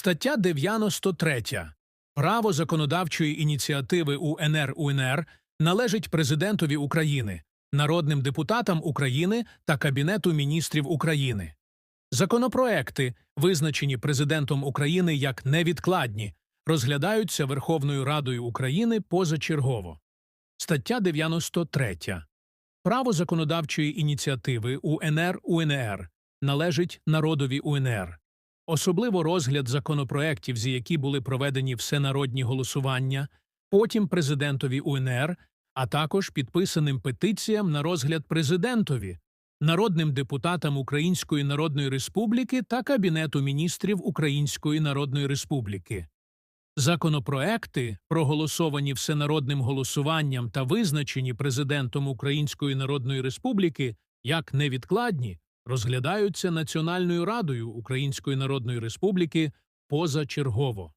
Стаття 93. Право законодавчої ініціативи УНР УНР належить Президентові України, народним депутатам України та Кабінету міністрів України. Законопроекти, визначені Президентом України як невідкладні, розглядаються Верховною Радою України позачергово. Стаття 93. Право законодавчої ініціативи УНР УНР належить народові УНР. Особливо розгляд законопроєктів, за які були проведені всенародні голосування, потім президентові УНР, а також підписаним петиціям на розгляд президентові, народним депутатам Української Народної Республіки та Кабінету міністрів Української Народної Республіки. Законопроекти, проголосовані всенародним голосуванням та визначені президентом Української Народної Республіки як невідкладні, розглядаються Національною Радою Української Народної Республіки позачергово.